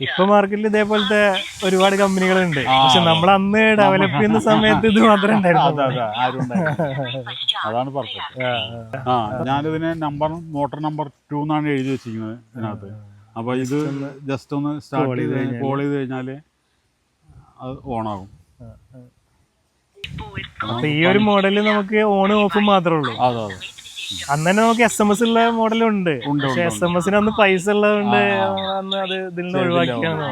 ഇപ്പൊ മാർക്കറ്റിൽ ഇതേപോലത്തെ ഒരുപാട് കമ്പനികളുണ്ട്. പക്ഷെ നമ്മൾ അന്ന് ഡെവലപ്പ് ചെയ്യുന്ന സമയത്ത് ഇത് മാത്രമേ ഉണ്ടായിരുന്നു. അതാണ് പറഞ്ഞത്. ആ ഞാനിതിന് നമ്പർ മോട്ടർ നമ്പർ ടു എന്നാണ് എഴുതി വെച്ചിരിക്കുന്നത് ഇതിനകത്ത്. അപ്പൊ ഇത് ജസ്റ്റ് ഒന്ന് സ്റ്റാർട്ട് ചെയ്ത് കോൾ ചെയ്ത് കഴിഞ്ഞാൽ അത് ഓണാകും. അപ്പൊ ഈ ഒരു മോഡൽ നമുക്ക് ഓണും ഓഫും മാത്രമേ ഉള്ളൂ. അതെ അതെ. അന്ന് തന്നെ നമുക്ക് എസ് എം എസ് ഉള്ള മോഡൽ ഉണ്ട് എസ് എം എസിന് അന്ന് പൈസ ഉള്ളതുകൊണ്ട് അന്ന് അത് ഇതിൽ നിന്ന് ഒഴിവാക്കിയാണ്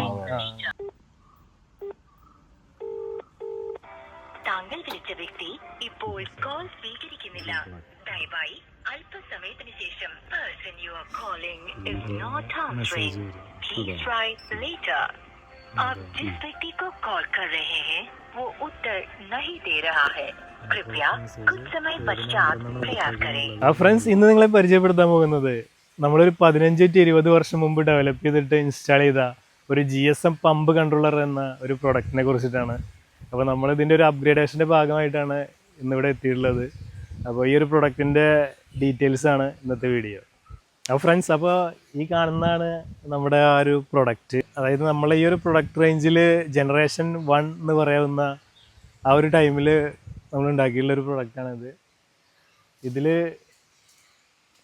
താങ്കൾ വിളിച്ച വ്യക്തി ഇപ്പോൾ കോൾ സ്വീകരിക്കുന്നില്ല. ദയവായി അല്പസമയത്തിന് ശേഷം person you are calling is not answering please try later आप जिस व्यक्ति को कॉल कर रहे हैं वो उत्तर नहीं दे रहा है कृपया कुछ समय पश्चात प्रयास करें ആ ഫ്രണ്ട്സ് ഇന്ന് നിങ്ങളെ പരിചയപ്പെടുത്താൻ പോകുന്നത് നമ്മളൊരു പതിനഞ്ച് ടു ഇരുപത് വർഷം മുമ്പ് ഡെവലപ്പ് ചെയ്തിട്ട് ഇൻസ്റ്റാൾ ചെയ്ത ഒരു G S M pump controller എന്ന ഒരു പ്രൊഡക്റ്റിനെ കുറിച്ചിട്ടാണ് അപ്പോൾ നമ്മൾ ഇതിൻ്റെ ഒരു അപ്ഗ്രേഡേഷൻ്റെ ഭാഗമായിട്ടാണ് ഇന്നിവിടെ എത്തിയിട്ടുള്ളത് അപ്പോൾ ഈ ഒരു പ്രൊഡക്റ്റിൻ്റെ ഡീറ്റെയിൽസ് ആണ് ഇന്നത്തെ വീഡിയോ അപ്പോൾ ഫ്രണ്ട്സ് അപ്പോൾ ഈ കാണുന്നതാണ് നമ്മുടെ ആ ഒരു പ്രൊഡക്റ്റ് അതായത് നമ്മൾ ഈ ഒരു പ്രൊഡക്റ്റ് റേഞ്ചിൽ ജനറേഷൻ വൺ എന്ന് പറയാവുന്ന ആ ഒരു ടൈമിൽ നമ്മൾ ഉണ്ടാക്കിയിട്ടുള്ള ഒരു പ്രൊഡക്റ്റാണിത് ഇതിൽ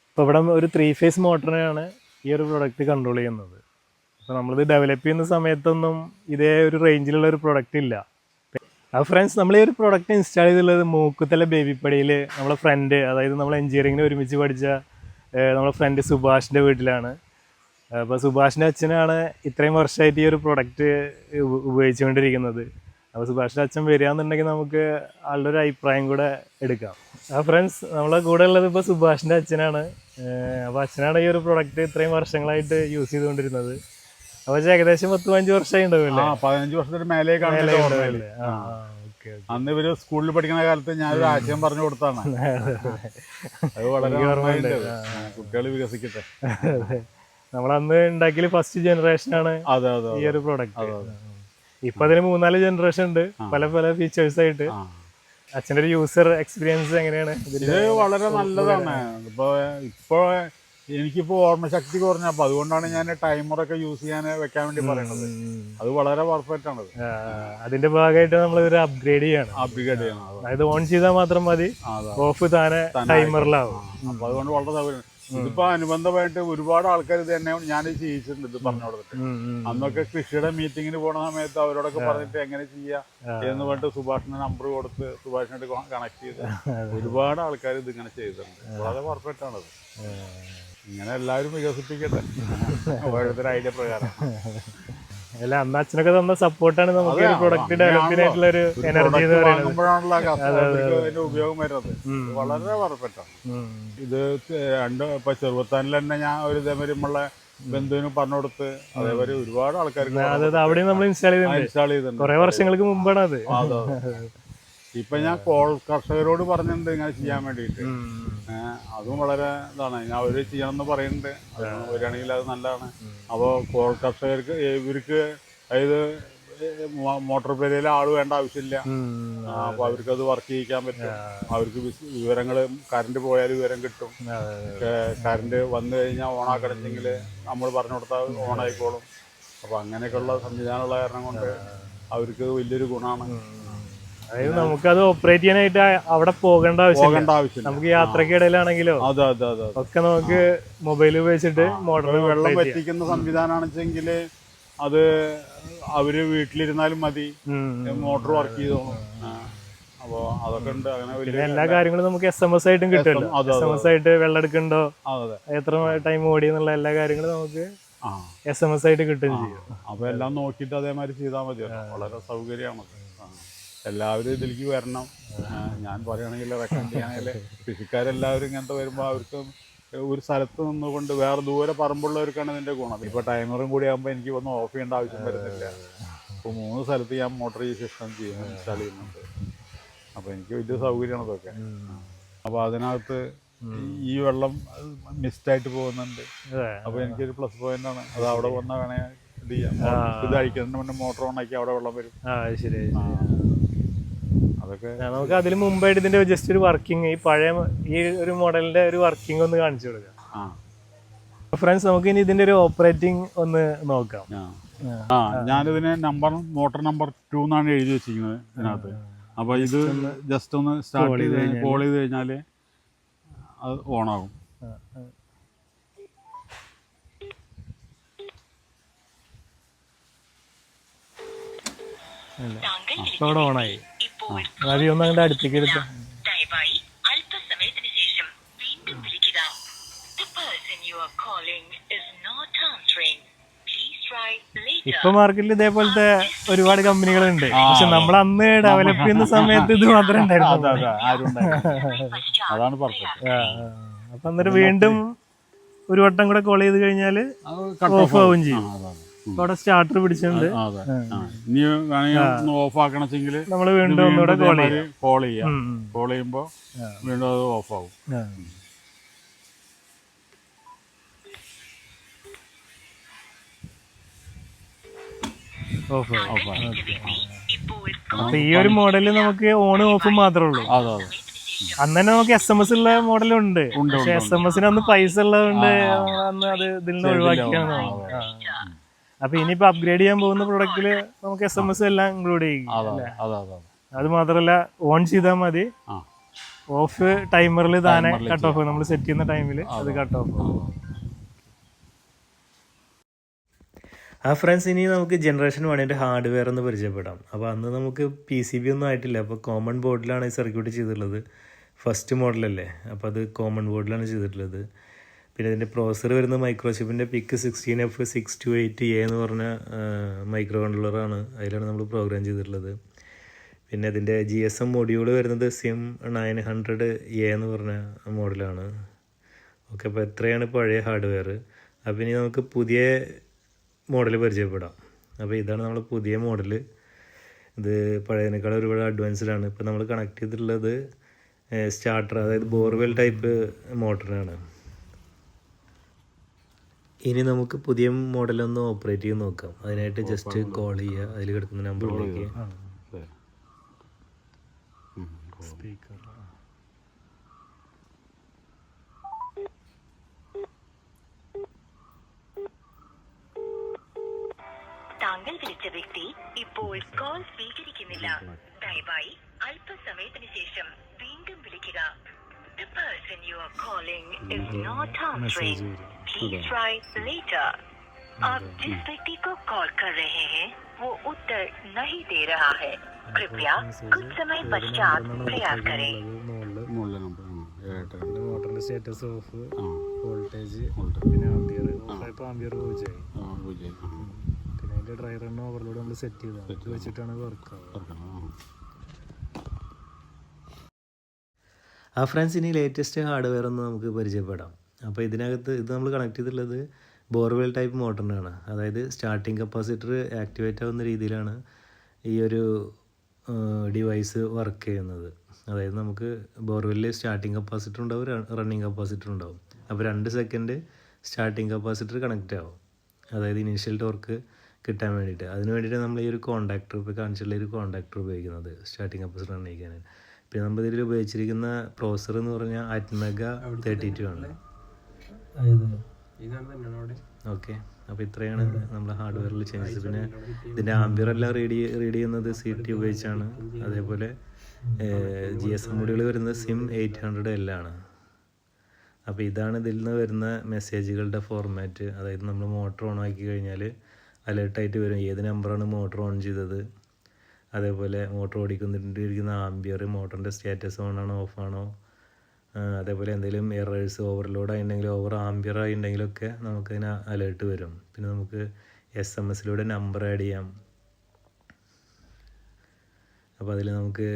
ഇപ്പോൾ ഇവിടെ ഒരു ത്രീ ഫേസ് മോട്ടറിനെയാണ് ഈ ഒരു പ്രൊഡക്റ്റ് കൺട്രോൾ ചെയ്യുന്നത്. അപ്പോൾ നമ്മളിത് ഡെവലപ്പ് ചെയ്യുന്ന സമയത്തൊന്നും ഇതേ ഒരു റേഞ്ചിലുള്ള ഒരു പ്രൊഡക്റ്റ് ഇല്ല. അപ്പോൾ ഫ്രണ്ട്സ് നമ്മൾ ഈ ഒരു പ്രൊഡക്റ്റ് ഇൻസ്റ്റാൾ ചെയ്തിട്ടുള്ളത് മൂക്കുത്തല ബേബിപ്പടിയിൽ നമ്മളെ ഫ്രണ്ട് അതായത് നമ്മൾ എഞ്ചിനീയറിങ്ങിന് ഒരുമിച്ച് പഠിച്ച ഏഹ്, നമ്മളെ ഫ്രണ്ട് സുഭാഷിന്റെ വീട്ടിലാണ്. അപ്പോൾ സുഭാഷിന്റെ അച്ഛനാണ് ഇത്രയും വർഷമായിട്ട് ഈ ഒരു പ്രൊഡക്റ്റ് ഉപയോഗിച്ചുകൊണ്ടിരിക്കുന്നത്. അപ്പോൾ സുഭാഷിന്റെ അച്ഛൻ വരികയെന്നുണ്ടെങ്കിൽ നമുക്ക് ആളുടെ ഒരു അഭിപ്രായം കൂടെ എടുക്കാം. ആ ഫ്രണ്ട്സ് നമ്മളെ കൂടെ ഉള്ളത് ഇപ്പോൾ സുഭാഷിന്റെ അച്ഛനാണ്. അപ്പോൾ അച്ഛനാണ് ഈ ഒരു പ്രൊഡക്റ്റ് ഇത്രയും വർഷങ്ങളായിട്ട് യൂസ് ചെയ്തുകൊണ്ടിരുന്നത്. അപ്പോൾ ഏകദേശം പത്ത് പതിനഞ്ച് വർഷമായി ആ ഉണ്ടാവില്ലേ പതിനഞ്ച് വർഷത്തിന് മേലേക്കാണ് അന്ന് ഇവർ സ്കൂളിൽ പഠിക്കുന്ന കാലത്ത് ഞാനൊരു ആശയം പറഞ്ഞു കൊടുത്താണ്. അത് വളരെ കുട്ടികൾ വികസിക്കട്ടെ. നമ്മളന്ന് ഉണ്ടാക്കിയ ഫസ്റ്റ് ജനറേഷൻ ആണ് ഈ ഒരു പ്രോഡക്റ്റ് ഇപ്പൊ അതിന് മൂന്നാൽ ജനറേഷൻ ഉണ്ട്. പല പല ഫീച്ചേഴ്സ് ആയിട്ട്. അച്ഛന്റെ ഒരു യൂസർ എക്സ്പീരിയൻസ് എങ്ങനെയാണ്? ഇത് വളരെ നല്ലതാണ്. ഇപ്പൊ ഇപ്പൊ എനിക്കിപ്പോ ഓർമ്മശക്തി കുറഞ്ഞപ്പോ അതുകൊണ്ടാണ് ഞാൻ ടൈമറൊക്കെ യൂസ് ചെയ്യാൻ വെക്കാൻ വേണ്ടി പറയുന്നത്. അത് വളരെ പെർഫെക്റ്റ് ആണ് അതിന്റെ ഭാഗമായിട്ട് നമ്മൾ ഒരു അപ്ഗ്രേഡ് ചെയ്യണം. അപ്ഗ്രേഡ് ചെയ്യണം അതായത് ഓൺ ചെയ്താൽ മാത്രം മതി. ഓഫ് താനെ ടൈമറിലാവും അപ്പൊ അതുകൊണ്ട് വളരെ സൗകര്യം. ഇതിപ്പോ അനുബന്ധമായിട്ട് ഒരുപാട് ആൾക്കാർ ഇത് തന്നെ ഞാൻ ചെയ്യിച്ചിട്ടുണ്ട് ഇത് പറഞ്ഞു കൊടുത്തിട്ട്. അന്നൊക്കെ കൃഷിയുടെ മീറ്റിങ്ങിന് പോണ സമയത്ത് അവരോടൊക്കെ പറഞ്ഞിട്ട് എങ്ങനെ ചെയ്യാം എന്ന് പറഞ്ഞിട്ട് സുഭാഷിന്റെ നമ്പർ കൊടുത്ത് സുഭാഷിനായിട്ട് കണക്ട് ചെയ്ത് ഒരുപാട് ആൾക്കാർ ഇത് ഇങ്ങനെ ചെയ്തിട്ടുണ്ട് വളരെ പെർഫെക്റ്റ് ആണത്. ഇങ്ങനെ എല്ലാവരും വികസിപ്പിക്കട്ടെ. ഓരോരുത്തരുടെ ഐഡിയ പ്രകാരം. അല്ല അന്ന് അച്ഛനൊക്കെ തന്ന സപ്പോർട്ടാണ് നമുക്ക് പ്രൊഡക്റ്റ് ഡെവലപ്പിനായിട്ടുള്ള ഒരു എനർജി എന്ന് പറയുന്നത്. ഉപയോഗം വരുന്നത്. വളരെ വറപ്പെട്ട ഇത് രണ്ട് ഇപ്പൊ ചെറുപ്പത്താനിൽ തന്നെ ഞാൻ ഒരു ഇതേമാതിരി നമ്മളെ ബന്ധുവിന് പറഞ്ഞു കൊടുത്ത് അതേപോലെ ഒരുപാട് ആൾക്കാർക്ക് അവിടെ നമ്മൾ ഇൻസ്റ്റാൾ ചെയ്തിട്ടുണ്ട്. ഇൻസ്റ്റാൾ ചെയ്തിട്ടുണ്ട്. കുറെ വർഷങ്ങൾക്ക് മുമ്പാണ് അത്. ഇപ്പൊ ഞാൻ കോൾ കർഷകരോട് പറഞ്ഞിട്ടുണ്ട് ഇങ്ങനെ ചെയ്യാൻ വേണ്ടിയിട്ട്. അതും വളരെ ഇതാണ്. ഞാൻ അവർ ചെയ്യണമെന്ന് പറയുന്നുണ്ട്. വരികയാണെങ്കിൽ അത് നല്ലതാണ്. അപ്പോൾ കോൾ കർഷകർക്ക് ഇവർക്ക് അതായത് മോട്ടോർ പേരയിലെ ആൾ വേണ്ട ആവശ്യമില്ല. അപ്പൊ അവർക്ക് അത് വർക്ക് ചെയ്യിക്കാൻ പറ്റും. അവർക്ക് വിവരങ്ങൾ കറണ്ട് പോയാൽ വിവരം കിട്ടും. കറണ്ട് വന്നു കഴിഞ്ഞാൽ ഓണാക്കണമെങ്കിൽ നമ്മൾ പറഞ്ഞു കൊടുത്താൽ ഓണായിക്കോളും. അപ്പൊ അങ്ങനെയൊക്കെയുള്ള സംവിധാനമുള്ള കാരണം കൊണ്ട് അവർക്ക് വലിയൊരു ഗുണമാണ്. അതായത് നമുക്കത് ഓപ്പറേറ്റ് ചെയ്യാനായിട്ട് അവിടെ പോകേണ്ട ആവശ്യമില്ല. നമുക്ക് യാത്രക്കിടയിലാണെങ്കിലോ? അതെ അതെ അതെ ഒക്കെ നമുക്ക് മൊബൈൽ ഉപയോഗിച്ചിട്ട് മോട്ടോർ വെള്ളം എത്തിക്കുന്ന സംവിധാനമാണെച്ചെങ്കിൽ അത് അവർ വീട്ടിലിരുന്നാലും മതി. മോട്ടോർ വർക്ക് ചെയ്തോളും അപ്പോ അതൊക്കെ ഉണ്ട്. അങ്ങനെ എല്ലാ കാര്യങ്ങളും നമുക്ക് എസ് എം എസ് ആയിട്ടും കിട്ടുമല്ലോ. എസ് എം എസ് ആയിട്ട് വെള്ളം എടുക്കണ്ടോ? എത്ര ടൈം ഓടി എന്നുള്ള എല്ലാ കാര്യങ്ങളും നമുക്ക് എസ് എം എസ് ആയിട്ട് കിട്ടുകയും ചെയ്യും. അപ്പൊ എല്ലാം നോക്കിട്ട് അതേമാതിരി ചെയ്താൽ മതി. വളരെ സൗകര്യമാണ്. എല്ലാവരും ഇതിലേക്ക് വരണം. ഞാൻ പറയുകയാണെങ്കിൽ റെക്കമെൻഡ് ചെയ്യണമെങ്കിൽ കൃഷിക്കാരെല്ലാവരും ഇങ്ങനത്തെ വരുമ്പോൾ അവർക്ക് ഒരു സ്ഥലത്ത് നിന്നുകൊണ്ട് വേറെ ദൂരെ പറമ്പുള്ളവർക്കാണ് ഇതിന്റെ ഗുണം. ഇപ്പോൾ ടൈമറും കൂടി ആകുമ്പോൾ എനിക്ക് ഒന്നും ഓഫ് ചെയ്യേണ്ട ആവശ്യം വരുന്നില്ല. ഇപ്പോൾ മൂന്ന് സ്ഥലത്ത് ഞാൻ മോട്ടോർ ഈ സിസ്റ്റം ചെയ്യുന്നു ഇൻസ്റ്റാൾ ചെയ്യുന്നുണ്ട്. അപ്പോൾ എനിക്ക് വലിയ സൗകര്യമാണ് ഇതൊക്കെ. അപ്പോൾ അതിനകത്ത് ഈ വെള്ളം മിസ്റ്റായിട്ട് പോകുന്നുണ്ട്. അപ്പോൾ അപ്പൊ എനിക്കൊരു പ്ലസ് പോയിന്റ് ആണ്. അത് അവിടെ വന്നാൽ വേണേ ഇത് ചെയ്യാം. ഇത് അഴിക്കുന്നതിന് മുന്നേ മോട്ടോർ ഓണാക്കി ആക്കി അവിടെ വെള്ളം വരും. ആ ശരി. അതൊക്കെ നമുക്ക് അതിന് മുമ്പായിട്ട് ഇതിന്റെ ജസ്റ്റ് ഒരു വർക്കിംഗ് ഈ പഴയ ഈ ഒരു മോഡലിന്റെ ഒരു വർക്കിംഗ് ഒന്ന് കാണിച്ചു കൊടുക്കാം. ആ. ഫ്രണ്ട്സ് നമുക്ക് ഇനി ഇതിന്റെ ഒരു ഓപ്പറേറ്റിംഗ് ഒന്ന് നോക്കാം. ആ. ഞാനിതിന് നമ്പർ മോട്ടർ നമ്പർ ടു എന്നാണ് എഴുതി വെച്ചിരിക്കുന്നത് ഇതിനകത്ത്. അപ്പൊ ഇത് ജസ്റ്റ് ഒന്ന് സ്റ്റാർട്ട് ചെയ്ത് കോൾ ചെയ്ത് കഴിഞ്ഞാൽ അത് ഓണാകും. അവിടെ ഓണായി. അങ്ങോട്ട് അടുത്തേക്ക് എടുത്ത. ദയവായി അല്പസമയത്തിന് ശേഷം വീണ്ടും വിളിക്കുക. ഇപ്പൊ മാർക്കറ്റിൽ ഇതേപോലത്തെ ഒരുപാട് കമ്പനികളുണ്ട്. പക്ഷെ നമ്മൾ അന്ന് ഡെവലപ്പ് ചെയ്യുന്ന സമയത്ത് ഇത് മാത്രമേ ഉണ്ടായിരുന്നു. അപ്പൊ അന്നേരം വീണ്ടും ഒരു വട്ടം കൂടെ കോൾ ചെയ്ത് cut ഓഫ് ആവുകയും ആവും ആവും. ചെയ്യും. അപ്പൊ സ്റ്റാർട്ടർ പിടിച്ചിട്ടുണ്ട്. ഇനി വേണമെങ്കിൽ ഓഫ് ആക്കണമെങ്കിൽ നമ്മൾ വീണ്ടും ഒന്നുകൂടെ കോൾ ചെയ്യാം. കോൾ ചെയ്യാം. കോൾ ചെയ്യുമ്പോൾ വീണ്ടും അത് ഓഫ് ആവും. ഓഫ് അപ്പൊ ഈ ഒരു മോഡൽ നമുക്ക് ഓണും ഓഫും മാത്രമേ ഉള്ളൂ. അതെ അതെ. അന്ന് തന്നെ നമുക്ക് എസ് എം എസ് ഉള്ള മോഡൽ ഉണ്ട് പക്ഷെ എസ് എം എസിന് അന്ന് പൈസ ഉള്ളതുകൊണ്ട് അന്ന് അത് ഇതിൽ നിന്ന് ഒഴിവാക്കിയാണ്. അപ്പൊ ഇനിയിപ്പോ അപ്ഗ്രേഡ് ചെയ്യാൻ പോകുന്ന പ്രൊഡക്റ്റിൽ നമുക്ക് എസ് എം എസ് എല്ലാം ഇൻക്ലൂഡ് ചെയ്യും. അതെ മാത്രല്ല ഓൺ ചെയ്താൽ മതി. ഓഫ് ടൈമറിൽ താനെ കട്ട് ഓഫ് നമ്മൾ സെറ്റ് ചെയ്യുന്ന ടൈമിൽ അത് കട്ട് ഓഫ് ആ ഫ്രണ്ട്സ് ഇനി നമുക്ക് ജനറേഷൻ വണ്ണിന്റെ ഹാർഡ്വെയർ ഒന്ന് പരിചയപ്പെടാം. അപ്പോൾ അന്ന് നമുക്ക് പി സി ബി ഒന്നും ആയിട്ടില്ല. അപ്പോൾ കോമൺ ബോർഡിലാണ് ഈ സർക്യൂട്ട് ചെയ്തിട്ടുള്ളത്. ഫസ്റ്റ് മോഡലല്ലേ അപ്പോൾ അത് കോമൺ ബോർഡിലാണ് ചെയ്തിട്ടുള്ളത്. പിന്നെ ഇതിന്റെ പ്രോസർ വരുന്നത് മൈക്രോചിപ്പിന്റെ PIC sixteen F six two eight A എന്ന് പറഞ്ഞ മൈക്രോ കൺട്രോളറാണ് അതിലാണ് നമ്മൾ പ്രോഗ്രാം ചെയ്തിട്ടുള്ളത്. പിന്നെ ഇതിന്റെ ജി എസ് എം മൊഡ്യൂൾ വരുന്നത് സിം നയൻ ഹൺഡ്രഡ് എ എന്ന് പറഞ്ഞ മോഡലാണ് ഓക്കെ അപ്പോൾ എത്രയാണ് പഴയ ഹാർഡ്വെയർ അപ്പോൾ ഇനി നമുക്ക് പുതിയ മോഡൽ പരിചയപ്പെടാം. അപ്പോൾ ഇതാണ് നമ്മൾ പുതിയ മോഡൽ ഇത് പഴയതിനേക്കാൾ ഒരുപാട് അഡ്വാൻസ്ഡാണ് ഇപ്പോൾ നമ്മൾ കണക്ട് ചെയ്തിട്ടുള്ളത് സ്റ്റാർട്ടർ അതായത് ബോർവെൽ ടൈപ്പ് മോട്ടറാണ് ഇനി നമുക്ക് പുതിയ മോഡലൊന്ന് ഓപ്പറേറ്റ് ചെയ്ത് നോക്കാം. അതിനായിട്ട് ജസ്റ്റ് കോൾ ചെയ്യുക. അതിൽ കിടക്കുന്ന നമ്പറിലേക്ക്. സ്പീക്കർ താങ്കൾ വിളിച്ച വ്യക്തി ഇപ്പോൾ കോൾ സ്വീകരിക്കുന്നില്ല. ദയവായി അല്പസമയത്തിന് ശേഷം വീണ്ടും വിളിക്കുക. The person you are calling is not answering. Please try later. आप जिस व्यक्ति को कॉल कर रहे हैं वो उत्तर नहीं दे रहा है कृपया कुछ समय पश्चात प्रयास करें മുകളിലെ നമ്പർ ഉം. ഏഴെട്ട് രണ്ട്. മോട്ടറിന്റെ സ്റ്റാറ്റസ് ഓഫ് ആ വോൾട്ടേജ് വോൾട്ട്. പിന്നെ ആംബിയർ ഓഫായപ്പോൾ ആംബിയർ പൂജ്യമായി ആ പൂജ്യം. ആ. പിന്നെ അതിന്റെ ഡ്രൈ റൺ ഓവർലോഡ് നമ്മൾ സെറ്റ് ചെയ്തതാണ് ഇത് വെച്ചിട്ടാണ് വർക്ക് ആവുക തുറക്കണം. ആ. ആ ഫ്രണ്ട്സ് ഇനി ലേറ്റസ്റ്റ് ഹാർഡ്വെയർ ഒന്ന് നമുക്ക് പരിചയപ്പെടാം അപ്പോൾ ഇതിനകത്ത് ഇത് നമ്മൾ കണക്ട് ചെയ്തിട്ടുള്ളത് ബോർവെൽ ടൈപ്പ് മോട്ടറിനാണ് അതായത് സ്റ്റാർട്ടിങ് കപ്പാസിറ്റർ ആക്ടിവേറ്റ് ആവുന്ന രീതിയിലാണ് ഈ ഒരു ഡിവൈസ് വർക്ക് ചെയ്യുന്നത്. അതായത് നമുക്ക് ബോർവെല്ലിൽ സ്റ്റാർട്ടിങ് കപ്പാസിറ്റർ ഉണ്ടാവും റണ്ണിങ് കപ്പാസിറ്റർ ഉണ്ടാവും. അപ്പോൾ രണ്ട് സെക്കൻഡ് സ്റ്റാർട്ടിങ് കപ്പാസിറ്റർ കണക്റ്റ് ആവും. അതായത് ഇനീഷ്യൽ ടോർക്ക് കിട്ടാൻ വേണ്ടിയിട്ട്. അതിന് വേണ്ടിയിട്ട് നമ്മൾ ഈ ഒരു കോണ്ടാക്ടർ ഇപ്പോൾ കാണിച്ചിട്ടുള്ള ഒരു കോണ്ടാക്ടർ ഉപയോഗിക്കുന്നത് സ്റ്റാർട്ടിങ് കപ്പാസിറ്റർ നിർണയിക്കാൻ പിന്നെ നമ്മൾ ഇതിൽ ഉപയോഗിച്ചിരിക്കുന്ന പ്രോസർ എന്ന് പറഞ്ഞാൽ അറ്റ്മെഗ തേർട്ടി ടു ആണ്. ഓക്കെ. അപ്പോൾ ഇത്രയാണ് നമ്മുടെ ഹാർഡ്വെയറിൽ ചേഞ്ചസ് പിന്നെ ഇതിന്റെ ആംബിയർ എല്ലാം റീഡ് റീഡ് ചെയ്യുന്നത് സി ടി ഉപയോഗിച്ചാണ്. അതേപോലെ ജി എസ് എം മുടികൾ വരുന്നത് സിം എയ്റ്റ് ഹൺഡ്രഡ് എൽ ആണ്. അപ്പോൾ ഇതാണ് ഇതിൽ നിന്ന് വരുന്ന മെസ്സേജുകളുടെ ഫോർമാറ്റ് അതായത് നമ്മൾ മോട്ടോർ ഓൺ ആക്കി കഴിഞ്ഞാൽ അലേർട്ടായിട്ട് വരും. ഏത് നമ്പറാണ് മോട്ടോർ ഓൺ ചെയ്തത്? അതേപോലെ മോട്ടോർ ഓടിക്കുന്നിരിക്കുന്ന ആംബിയർ മോട്ടറിന്റെ സ്റ്റാറ്റസ് ഓൺ ആണോ ഓഫ് ആണോ? അതേപോലെ എന്തെങ്കിലും എറേഴ്സ് ഓവർലോഡ് ആയിട്ടുണ്ടെങ്കിൽ ഓവർ ആംബിയർ ആയിട്ടുണ്ടെങ്കിലൊക്കെ നമുക്കതിന് അലേർട്ട് വരും. പിന്നെ നമുക്ക് എസ് എം എസിലൂടെ നമ്പർ ആഡ് ചെയ്യാം. അപ്പോൾ അതിൽ നമുക്ക്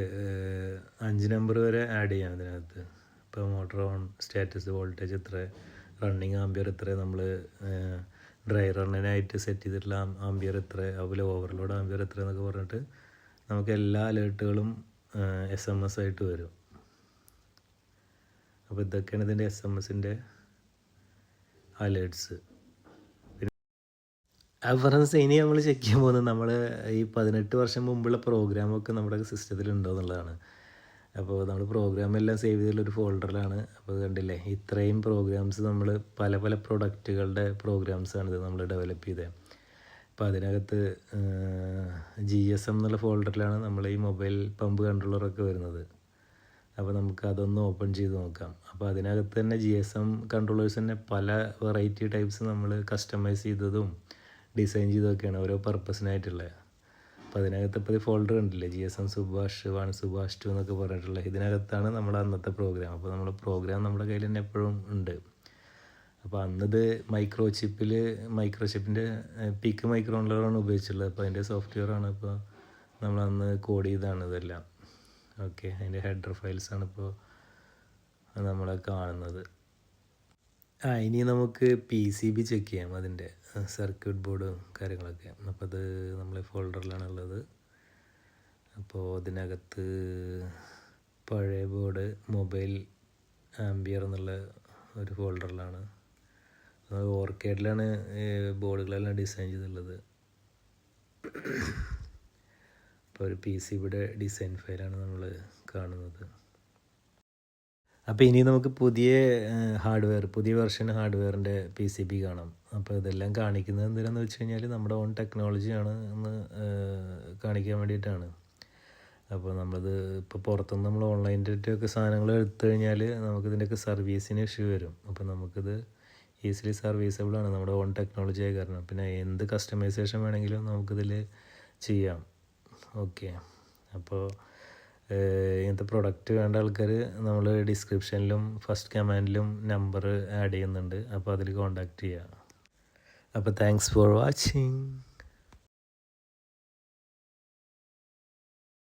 അഞ്ച് നമ്പർ വരെ ആഡ് ചെയ്യാം അതിനകത്ത് ഇപ്പോൾ മോട്ടർ ഓൺ സ്റ്റാറ്റസ് വോൾട്ടേജ് എത്ര റണ്ണിങ് ആംബിയർ എത്ര നമ്മൾ ഡ്രൈ റണ്ണിനായിട്ട് സെറ്റ് ചെയ്തിട്ടുള്ള ആംബിയർ എത്ര അതുപോലെ ഓവർലോഡ് ആംബിയർ എത്ര എന്നൊക്കെ പറഞ്ഞിട്ട് നമുക്ക് എല്ലാ അലേർട്ടുകളും എസ് എം എസ് ആയിട്ട് വരും. അപ്പോൾ ഇതൊക്കെയാണ് ഇതിന്റെ എസ് എം എസിന്റെ അലേർട്സ് ഫ്രണ്ട്സ് ഇനി നമ്മൾ ചെക്ക് ചെയ്യാൻ പോകുന്നത് നമ്മൾ ഈ പതിനെട്ട് വർഷം മുമ്പുള്ള പ്രോഗ്രാമൊക്കെ നമ്മുടെ സിസ്റ്റത്തിൽ ഉണ്ടോ എന്നുള്ളതാണ്. അപ്പോൾ നമ്മൾ പ്രോഗ്രാം എല്ലാം സേവ് ചെയ്തിട്ടുള്ള ഒരു ഫോൾഡറിലാണ് അപ്പോൾ കണ്ടില്ലേ? ഇത്രയും പ്രോഗ്രാംസ് നമ്മൾ പല പല പ്രൊഡക്റ്റുകളുടെ പ്രോഗ്രാംസാണ് ഇത് നമ്മൾ ഡെവലപ്പ് ചെയ്തത് അപ്പോൾ അതിനകത്ത് ജി എസ് എം എന്നുള്ള ഫോൾഡറിലാണ് നമ്മൾ ഈ മൊബൈൽ പമ്പ് കൺട്രോളറൊക്കെ വരുന്നത്. അപ്പോൾ നമുക്ക് അതൊന്ന് ഓപ്പൺ ചെയ്ത് നോക്കാം. അപ്പോൾ അതിനകത്ത് തന്നെ ജി എസ് എം കൺട്രോളേഴ്സ് തന്നെ പല വെറൈറ്റി ടൈപ്സ് നമ്മൾ കസ്റ്റമൈസ് ചെയ്തതും ഡിസൈൻ ചെയ്തതൊക്കെയാണ് ഓരോ പർപ്പസിനായിട്ടുള്ളത് അപ്പോൾ അതിനകത്ത് ഇപ്പോൾ ഫോൾഡർ കണ്ടില്ലേ? G S M Subhash one Subhash two എന്നൊക്കെ പറഞ്ഞിട്ടുള്ള ഇതിനകത്താണ് നമ്മുടെ അന്നത്തെ പ്രോഗ്രാം അപ്പോൾ നമ്മുടെ പ്രോഗ്രാം നമ്മുടെ കയ്യിൽ തന്നെ എപ്പോഴും ഉണ്ട്. അപ്പോൾ അന്നത് മൈക്രോ ചിപ്പിൽ മൈക്രോ ചിപ്പിന്റെ പിക്ക് മൈക്രോണിലാണ് ഉപയോഗിച്ചിട്ടുള്ളത്. അപ്പോൾ അതിന്റെ സോഫ്റ്റ്വെയർ ആണ് ഇപ്പോൾ നമ്മൾ അന്ന് കോഡ് ചെയ്താണ് ഇതെല്ലാം. ഓക്കെ അതിന്റെ ഹെഡർ ഫയൽസാണ് ഇപ്പോൾ നമ്മൾ കാണുന്നത്. ആ ഇനി നമുക്ക് പി സി ബി ചെക്ക് ചെയ്യാം അതിന്റെ സർക്യൂട്ട് ബോർഡും കാര്യങ്ങളൊക്കെ. അപ്പോൾ അത് നമ്മൾ ഫോൾഡറിലാണ് ഉള്ളത്. അപ്പോൾ അതിനകത്ത് പഴയ ബോർഡ് മൊബൈൽ ആംബിയർ എന്നുള്ള ഒരു ഫോൾഡറിലാണ് ഓർക്കേഡിലാണ് ബോർഡുകളെല്ലാം ഡിസൈൻ ചെയ്തിട്ടുള്ളത് അപ്പോൾ ഒരു പി സി ബിയുടെ ഡിസൈൻ ഫയലാണ് നമ്മൾ കാണുന്നത്. അപ്പോൾ ഇനി നമുക്ക് പുതിയ ഹാർഡ്വെയർ പുതിയ വെർഷൻ ഹാർഡ്വെയറിന്റെ പി സി ബി കാണാം. അപ്പോൾ ഇതെല്ലാം കാണിക്കുന്നത് എന്തിനാന്ന് വെച്ച് കഴിഞ്ഞാൽ നമ്മുടെ ഓൺ ടെക്നോളജിയാണ് എന്ന് കാണിക്കാൻ വേണ്ടിയിട്ടാണ്. അപ്പോൾ നമ്മളത് ഇപ്പോൾ പുറത്തുനിന്ന് നമ്മൾ ഓൺലൈനിന്റെയൊക്കെ സാധനങ്ങൾ എടുത്തു കഴിഞ്ഞാൽ നമുക്കിതിന്റെയൊക്കെ സർവീസിന് ഇഷ്യൂ വരും. അപ്പോൾ നമുക്കിത് ഈസിലി സർവീസബിൾ ആണ് നമ്മുടെ ഓൺ ടെക്നോളജി കാരണം. പിന്നെ എന്ത് കസ്റ്റമൈസേഷൻ വേണമെങ്കിലും നമുക്കിതിൽ ചെയ്യാം. ഓക്കെ. അപ്പോൾ ഇങ്ങനത്തെ പ്രൊഡക്റ്റ് വേണ്ട ആൾക്കാർ നമ്മൾ ഡിസ്ക്രിപ്ഷനിലും ഫസ്റ്റ് കമാൻഡിലും നമ്പർ ആഡ് ചെയ്യുന്നുണ്ട്. അപ്പോൾ അതിൽ കോൺടാക്റ്റ് ചെയ്യുക അപ്പോൾ താങ്ക്സ് ഫോർ വാച്ചിങ്